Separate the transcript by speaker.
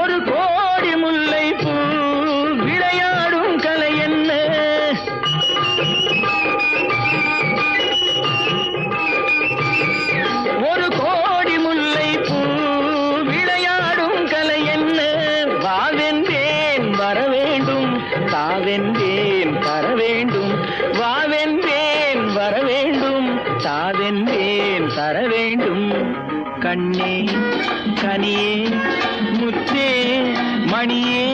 Speaker 1: ஒரு கோடி முல்லை பூ விளையாடும் கலை என்ன? ஒரு கோடி முல்லை பூ விளையாடும் கலை என்ன? வாவென்றேன் வர வேண்டும். தாவென்றேன் தர வேண்டும். வாவென்றேன் வர வேண்டும். தாவென்றேன் தர வேண்டும். கண்ணே கனியே மணியே